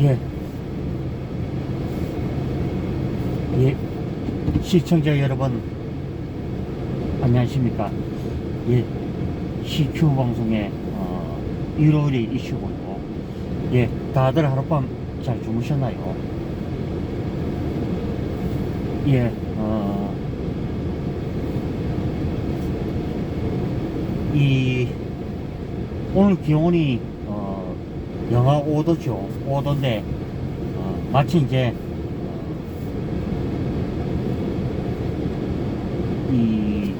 예. 예. 시청자 여러분, 안녕하십니까. 예. CQ 방송의, 어, 일요일의 이슈고요. 예. 다들 하룻밤 잘 주무셨나요? 예. 어, 이, 오늘 기온이, 어, 영하 5도죠. 5도인데, 어, 마치 이제, 어, 이,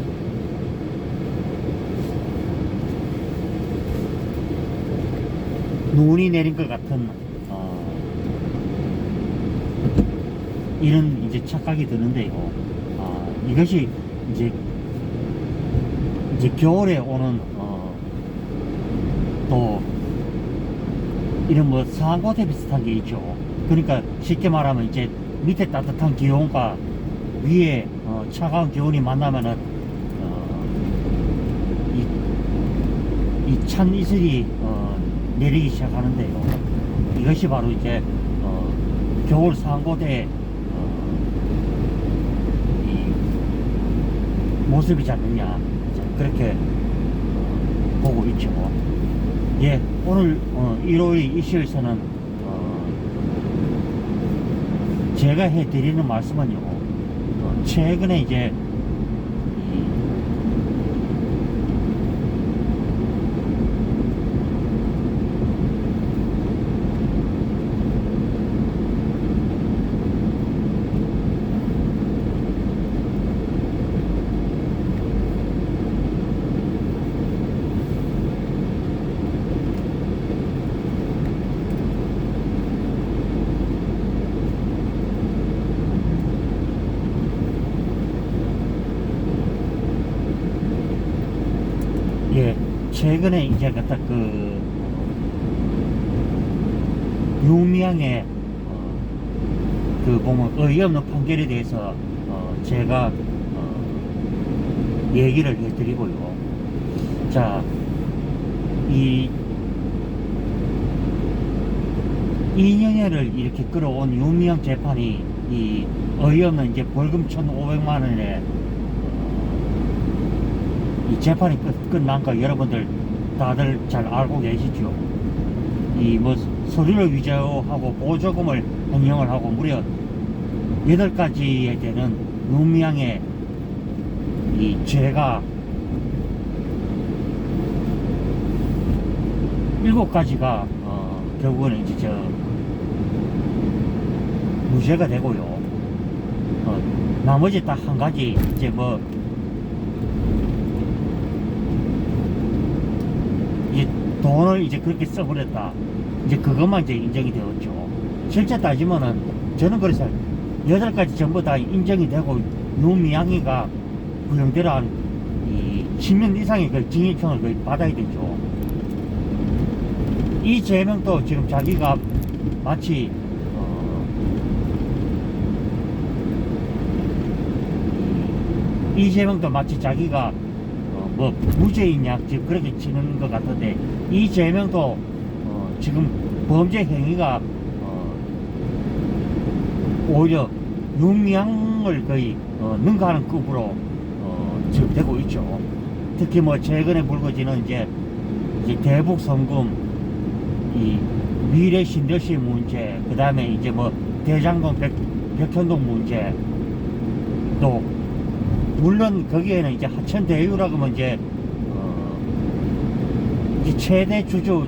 눈이 내린 것 같은, 어, 이런 이제 착각이 드는데요. 아, 이것이 이제, 이제 겨울에 오는, 어, 또, 이런 뭐 상고대 비슷한 게 있죠. 그러니까 쉽게 말하면 이제 밑에 따뜻한 기온과 위에 어, 차가운 기온이 만나면은 어, 이찬 이슬이 어, 내리기 시작하는데요. 이것이 바로 이제 어, 겨울 상고대 어, 이 모습이지 않느냐 그렇게 어, 보고 있죠. 예, 오늘 어, 일요일 이슈에서는 어, 제가 해드리는 말씀은요. 어, 최근에 이제 이 예, 최근에 이 제 갖다 그 유미양의 어, 그 보면 어이없는 판결에 대해서 어, 제가 어, 얘기를 해드리고요. 자, 이 이영애를 이렇게 끌어온 유미양 재판이 이 어이없는 이제 벌금 1,500만 원에 이 재판이 끝, 끝난 거 여러분들 다들 잘 알고 계시죠? 이 뭐 서류를 위조하고 보조금을 횡령을 하고 무려 여덟 가지에 되는 유미양의 이 죄가 일곱 가지가 어, 결국은 이제 저 무죄가 되고요. 어, 나머지 딱 한 가지 이제 뭐 이제 돈을 이제 그렇게 써버렸다. 이제 그것만 이제 인정이 되었죠. 실제 따지면은 저는 그래서 여덟 가지 전부 다 인정이 되고 유미양이가 구형대로 한이 10년 이상의 그 징역형을 거의 받아야 되죠. 이 제명도 지금 자기가 마치 어, 이 제명도 마치 자기가 어, 뭐 무죄이냐 지금 그렇게 치는 것 같은데 이 제명도 어, 지금 범죄 행위가 어, 오히려 유명을 거의 어, 능가하는 급으로 어, 지금 되고 있죠. 특히 뭐 최근에 불거지는 이제, 이제 대북 성금 이 미래 신도시 문제 그 다음에 이제 뭐 대장동 백, 백현동 문제 또 물론 거기에는 이제 하천 대유라고 하면 이제 어 이제 최대 주주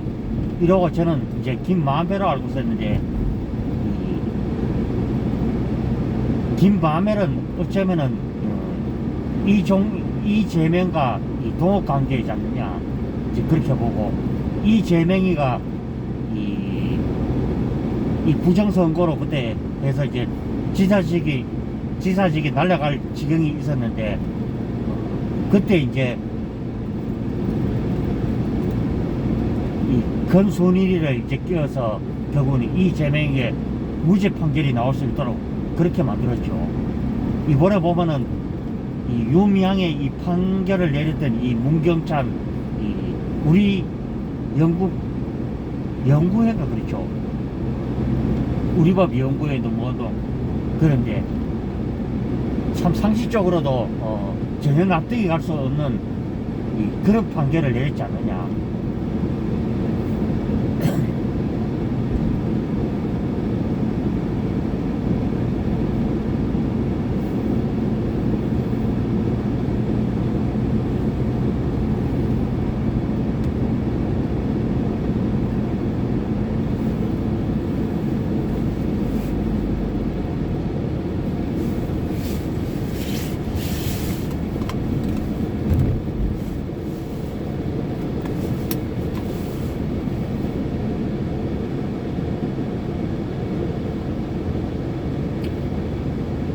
이러고 저는 이제 김만배로 알고 있었는데 이 김만배는 어쩌면은 어, 이종 이재명과 이 동업 관계이지 않느냐. 이제 그렇게 보고 이재명이가 이, 이 부정선거로 그때 해서 이제 지사직이 지사직이 날아갈 지경이 있었는데 그때 이제 이 건순일이를 이제 끼워서 결국은 이 재명에게 무죄 판결이 나올 수 있도록 그렇게 만들었죠. 이번에 보면은 이 유미양의 이 판결을 내렸던 이 문경찬 이 우리 영국 연구회가 그렇죠. 우리 법 연구에도 뭐도 그런데 참 상식적으로도 어, 전혀 납득이 갈 수 없는 이, 그런 판결을 내렸지 않느냐.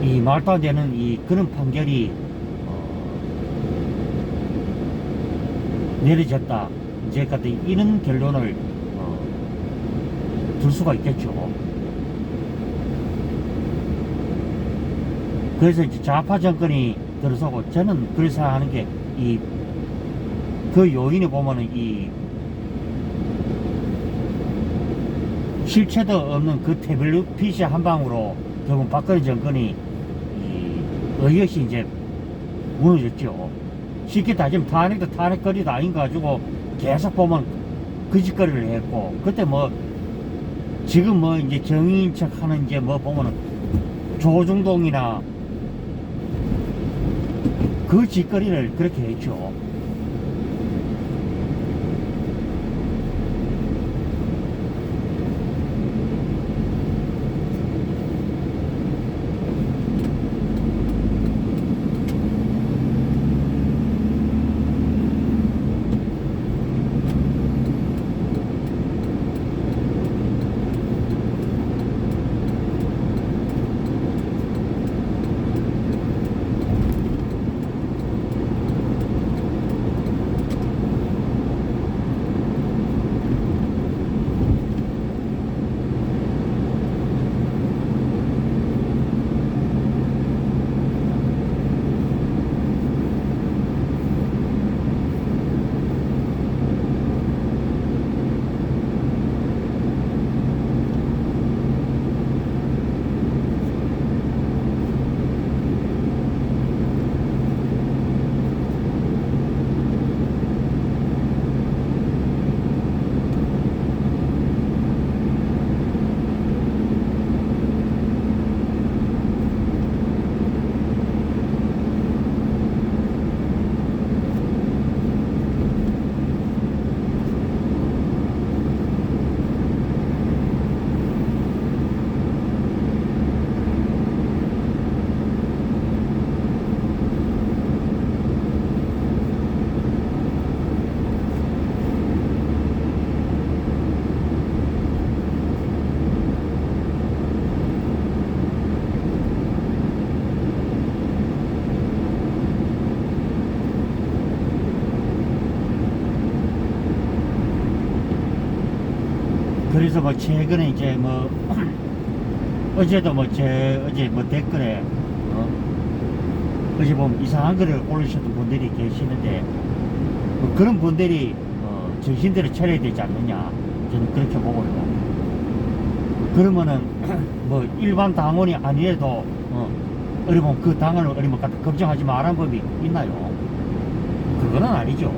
이 말도 안 되는 이 그런 판결이 어, 내려졌다. 이제 같은 이런 결론을 어, 들 수가 있겠죠. 그래서 좌파 정권이 들어서고 저는 그렇게 생각하는 게 이 그 요인에 보면은 이 실체도 없는 그 태블릿 PC 한 방으로 결국 박근혜 정권이 이 의것이 이제 무너졌죠. 쉽게 따지면 탄핵도 탄핵거리도 아닌 거 가지고 계속 보면 그 짓거리를 했고 그때 뭐 지금 뭐 이제 정의인 척 하는 이제 뭐 보면은 조중동이나 그 짓거리를 그렇게 했죠. 그래서 뭐 최근에 이제 뭐 어제도 뭐 제 어제 뭐 댓글에 어? 어제 보면 이상한 글을 올리셨던 분들이 계시는데 뭐 그런 분들이 어, 정신들을 차려야 되지 않느냐 저는 그렇게 보고요. 그러면은 뭐 일반 당원이 아니래도 어, 어리면 그 당원을 어리면 걱정하지 말라는 법이 있나요? 그거는 아니죠.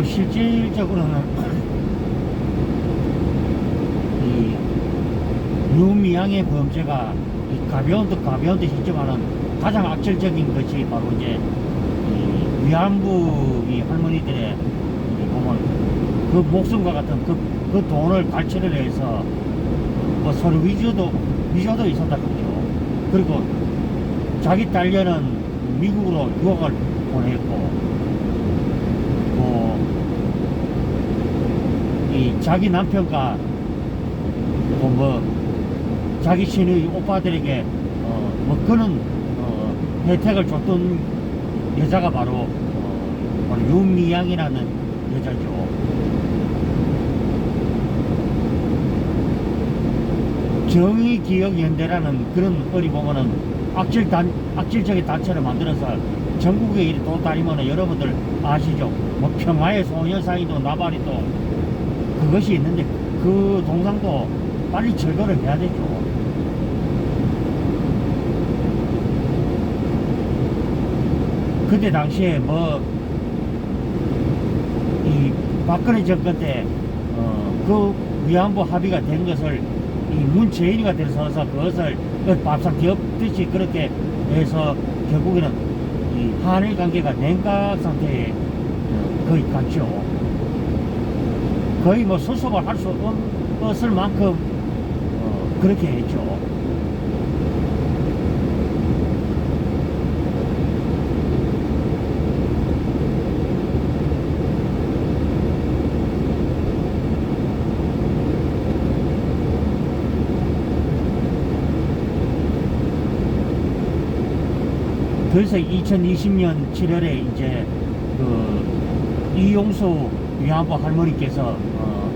그리고 실질적으로는 이 유미양의 범죄가 이 가벼운 듯 가벼운 듯 있지만은 가장 악질적인 것이 바로 이제 이 위안부 이 할머니들의 이 보면 그 목숨과 같은 그, 그 돈을 갈취를 해서 뭐 서류 위조도 위조도 있었다 그러죠. 그리고 자기 딸녀는 미국으로 유학을 보냈고 뭐 이 자기 남편과 뭐, 뭐 자기 신의 오빠들에게 어, 뭐 그런 어, 혜택을 줬던 여자가 바로 어, 바로 윤미향이라는 여자죠. 정의기억연대라는 그런 어리 보면은 악질 단 악질적인 단체를 만들어서 전국에 이리 돌아다니면 여러분들 아시죠? 뭐 평화의 소녀사이도 나발이도 그것이 있는데 그 동상도 빨리 철거를 해야 되죠. 그때 당시에 뭐 이 박근혜 정권 때 어, 그 위안부 합의가 된 것을 이 문재인이가 들어서서 그것을 그 밥상 뒤엎듯이 그렇게 해서 결국에는 이 한일 관계가 냉각 상태에 어, 거의 갔죠. 거의 뭐 수습을 할 수 없을 만큼 어, 그렇게 했죠. 그래서 2020년 7월에 이제 그 이용수 위안부 할머니께서 어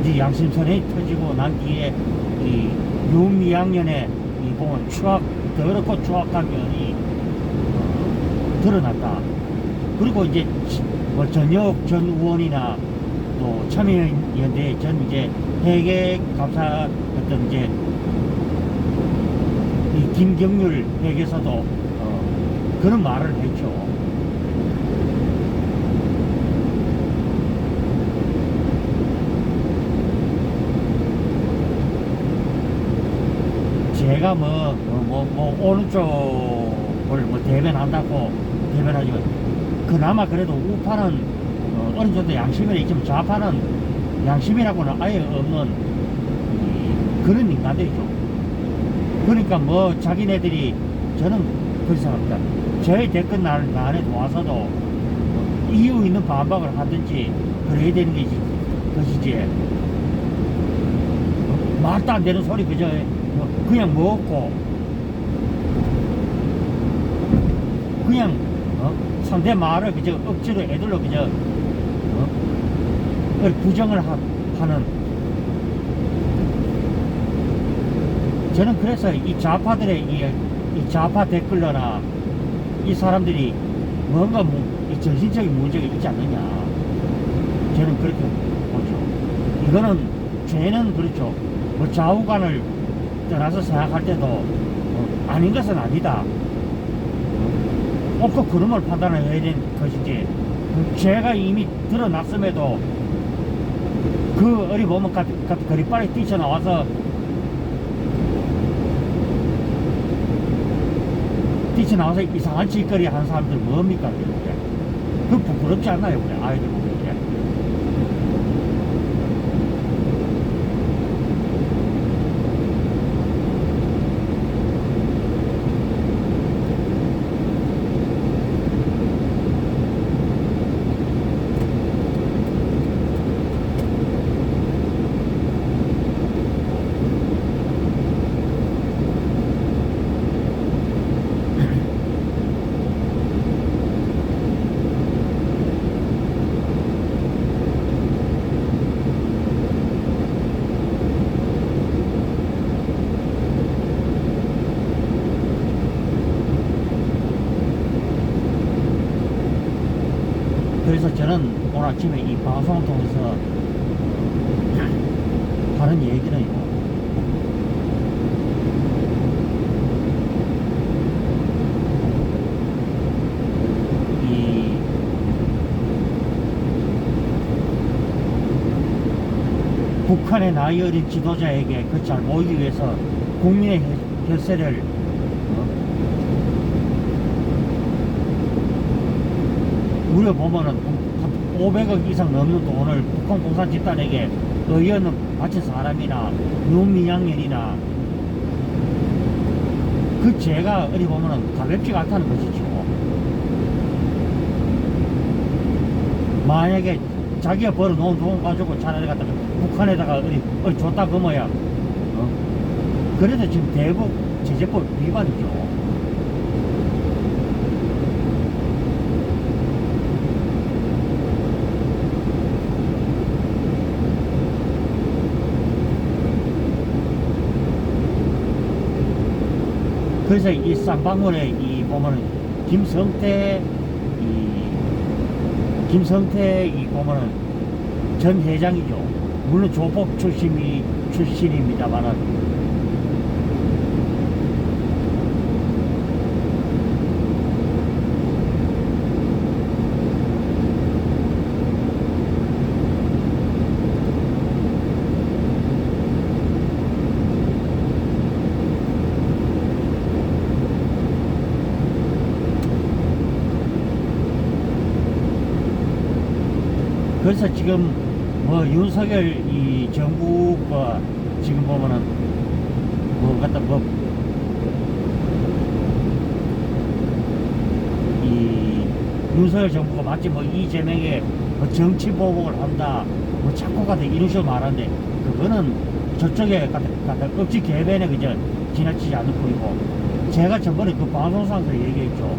이제 양심선에 터지고 난 뒤에 이 윤미향년에 이 보면 추악 더럽고 추악한 면이 어, 드러났다. 그리고 이제 지- 뭐 전역 전 의원이나 또 참여연대 전 이제 회계 감사 어떤 이제 이 김경률 회계사도 어, 그런 말을 했죠. 제가 뭐, 뭐, 뭐, 뭐 오른쪽을 뭐 대변한다고 대변하지만, 그나마 그래도 우파는 어, 어느 정도 양심이 있지만 좌파는 양심이라고는 아예 없는 이, 그런 인간들이죠. 그러니까 뭐 자기네들이 저는 그렇게 생각합니다. 저의 댓글 날, 안에 와서도 뭐 이유 있는 반박을 하든지 그래야 되는 게 것이지. 어, 말도 안 되는 소리 그저 뭐 그냥 먹고. 그냥 어? 상대 말을 그저 억지로 애들로 그저 어? 부정을 하, 하는. 저는 그래서 이 좌파들의 이, 이 좌파 댓글러나 이 사람들이 뭔가 뭐, 이 정신적인 문제가 있지 않느냐. 저는 그렇게 보죠. 이거는 죄는 그렇죠. 뭐 좌우간을 떠나서 생각할 때도 어, 아닌 것은 아니다. 어, 옳고 그름을 판단을 해야 되는 것이지 그 죄가 이미 드러났음에도 그 어리 보면 같, 같, 거리빨에 뛰쳐나와서 뛰쳐나와서 이상한 짓거리 하는 사람들 뭡니까 그 부끄럽지 않나요 그래 아이들 보면 그래 그래서 아침에 이 방송을 통해서 하는 얘기는요. 이 북한의 나이 어린 지도자에게 그잘 보이기 위해서 국민의 혈- 혈세를 어? 우려 보면은 한 500억 이상 넘는 돈을 북한 공산 집단에게 의원은 바친 사람이나 윤미향연이나 그 죄가 어디 보면은 가볍지가 않다는 것이죠. 만약에 자기가 벌어놓은 돈 가지고 차라리 갖다가 북한에다가 어디, 어디 줬다 그뭐야 어? 그래도 지금 대북 제재법 위반이죠. 그래서 이 쌍방울에 이 보면은 김성태 이 김성태 이 보면은 전 회장이죠. 물론 조법 출신이 출신입니다만은 그래서 지금 뭐 윤석열 이 정부가 지금 보면은 뭐 갖다 뭐 이 윤석열 정부가 마치 뭐 이재명에 뭐 정치 보복을 한다 뭐 자꾸 갖다 이런 식으로 말하는데 그거는 저쪽에 갖다, 갖다 개변에 그저 지나치지 않을 뿐이고 제가 저번에 그 방송상에서 얘기했죠.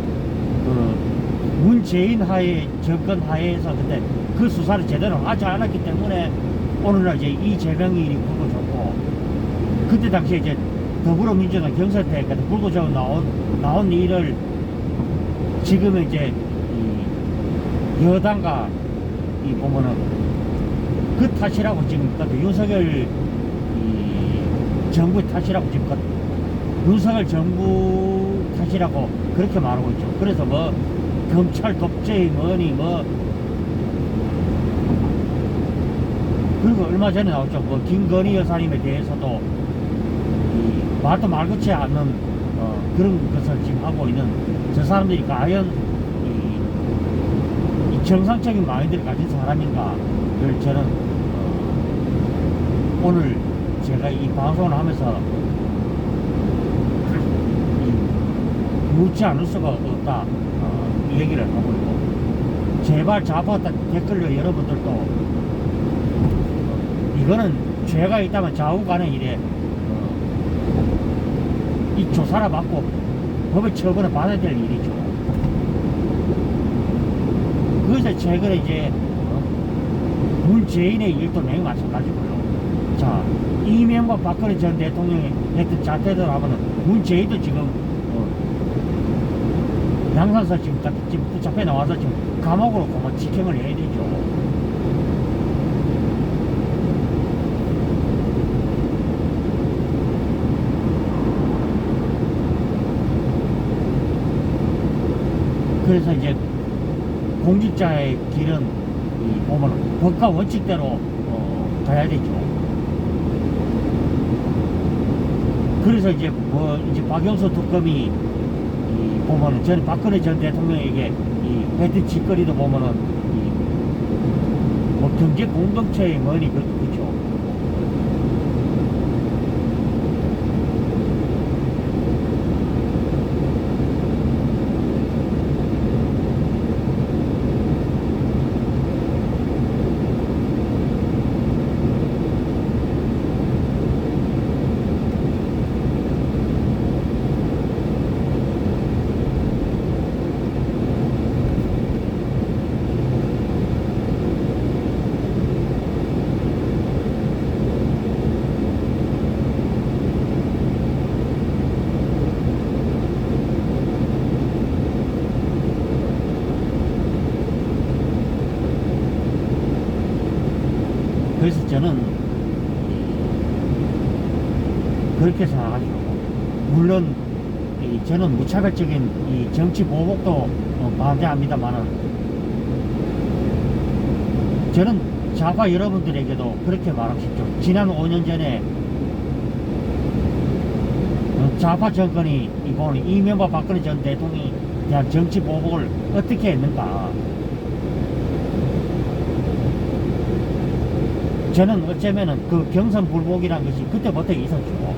그 문재인 하에 정권 하에서 근데 그 수사를 제대로 하지 않았기 때문에 오늘날 이제 이재명이 불거졌고 그때 당시에 이제 더불어민주당 경선때 그 불거져 나온 나온 일을 지금 이제 이 여당과 이 보면은 그 탓이라고 지금 그 윤석열 이 정부 탓이라고 지금 그 윤석열 정부 탓이라고 그렇게 말하고 있죠. 그래서 뭐 검찰 독재이 뭐니 뭐 그리고 얼마 전에 나왔죠. 뭐 김건희 여사님에 대해서도 이 말도 말그치 않는 어, 그런 것을 지금 하고 있는 저 사람들이 과연 이, 이 정상적인 마인드를 가진 사람인가를 저는 어, 오늘 제가 이 방송을 하면서 이 묻지 않을 수가 없다 얘기를 하고 있고 제발 좌파 댓글로 여러분들도 어, 이거는 죄가 있다면 좌우가는 일에 어, 이 조사를 받고 법의 처벌을 받아야 될 일이죠. 그래서 최근에 이제 어, 문재인의 일도 매우 마찬가지고요. 자 이명박 박근혜 전 대통령이 했던 자태들 하면은 문재인도 지금 어, 양산서 지금, 잡- 지금 붙잡혀 나와서 지금 감옥으로 고마 직행을 해야 되죠. 그래서 이제 공직자의 길은 이 보면 법과 원칙대로 어, 가야 되죠. 그래서 이제 뭐 이제 박영수 특검이 이 보면은 전 박근혜 전 대통령에게 이 했던 짓거리도 보면은 이 뭐 경제 공동체의 뭐니 그, 그죠. 그래서 저는 그렇게 생각하죠. 물론 이 저는 무차별적인 이 정치 보복도 어, 반대합니다만은 저는 좌파 여러분들에게도 그렇게 말하고 싶죠. 지난 5년 전에 어, 좌파 정권이 이번 이명박 박근혜 전 대통령이 대한 정치 보복을 어떻게 했는가. 저는 어쩌면은 그 경선 불복이라는 것이 그때부터 있었죠.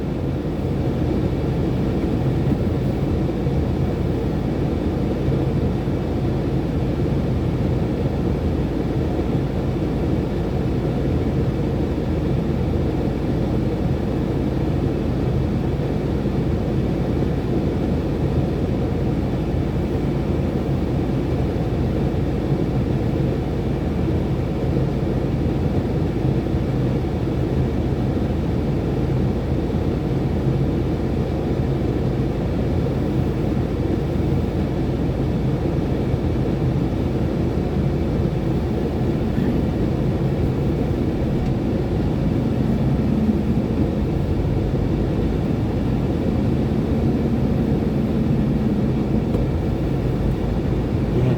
예,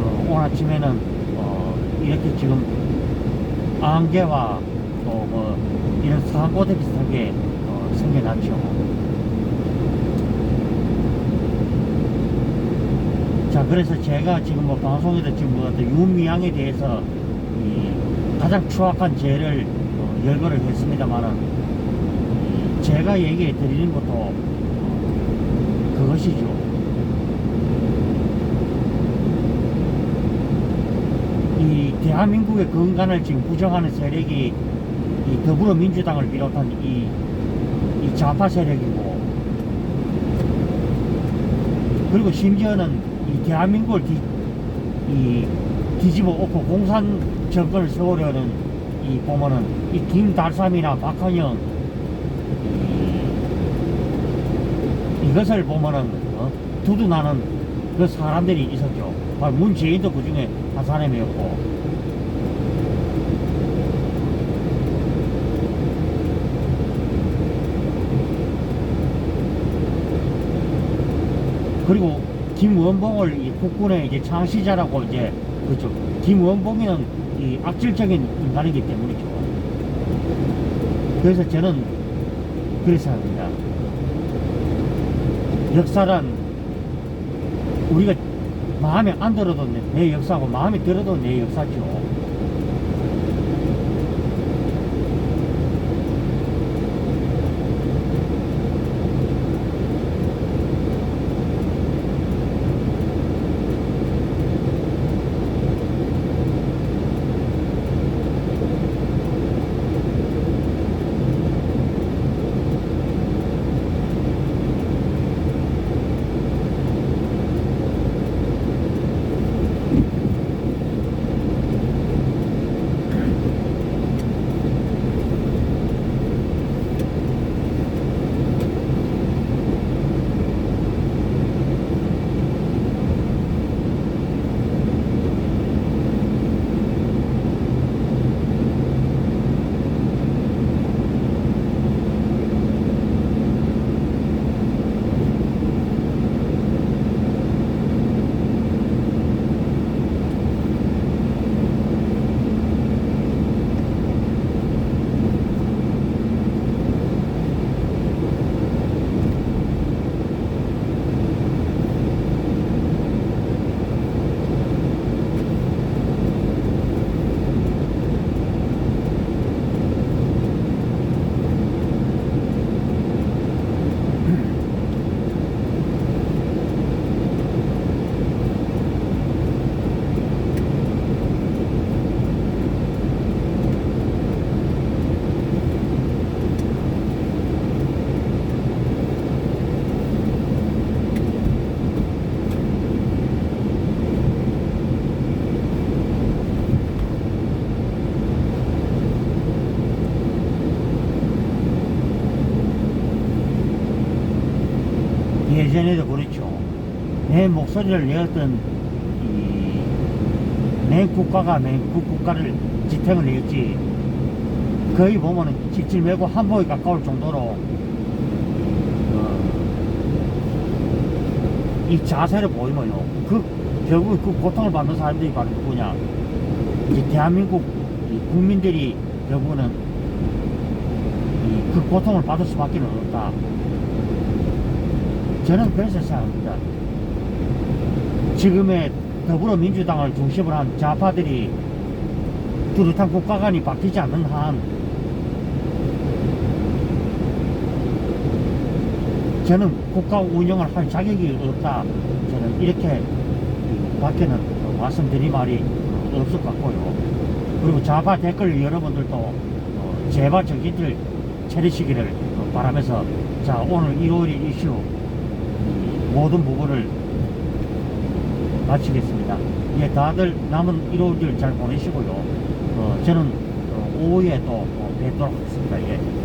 어, 오늘 아침에는 어, 이렇게 지금 안개와 또뭐 이런 사고대 비슷한 게 어, 생겨났죠. 자, 그래서 제가 지금 뭐 방송에도 지금 뭐 윤미향에 대해서 이 가장 추악한 죄를 어, 열거를 했습니다만은 이 제가 얘기해 드리는 것도 어, 그것이죠. 이 대한민국의 건강을 지금 부정하는 세력이 이 더불어민주당을 비롯한 이, 이 좌파 세력이고 그리고 심지어는 이 대한민국을 뒤, 이 뒤집어 엎고 공산 정권을 세우려는 이 보면은 이 김달삼이나 박한영 이, 이것을 보면은 어? 두둔하는 그 사람들이 있었죠. 문재인도 그 중에 한 사람이었고. 그리고 김원봉을 이 국군의 이제 창시자라고 이제 그죠. 김원봉이는 이 악질적인 인간이기 때문이죠. 그래서 저는 그래서 합니다. 역사란 우리가 마음에 안 들어도 내, 내 역사고 마음에 들어도 내 역사죠. 예전에도 그렇죠. 내 목소리를 내었던 이, 내 국가가 내 그 국가를 지탱을 했지. 거의 보면은 찔찔매고 한복에 가까울 정도로 어, 이 자세를 보이면요. 그 결국 그 고통을 받는 사람들이 바로 누구냐? 이제 대한민국 이 국민들이 결국은 이, 그 고통을 받을 수밖에 없다. 저는 그래서 생각합니다. 지금의 더불어민주당을 중심으로 한 좌파들이 뚜렷한 국가관이 바뀌지 않는 한 저는 국가 운영을 할 자격이 없다. 저는 이렇게 밖에는 말씀드릴 말이 없을 것 같고요. 그리고 좌파 댓글 여러분들도 어, 제발 정신들 차리시기를 어, 바라면서 자 오늘 1월 이슈 이 모든 부분을 마치겠습니다. 예, 다들 남은 1월들 잘 보내시고요. 어, 저는 어, 오후에 또 어, 뵙도록 하겠습니다. 예.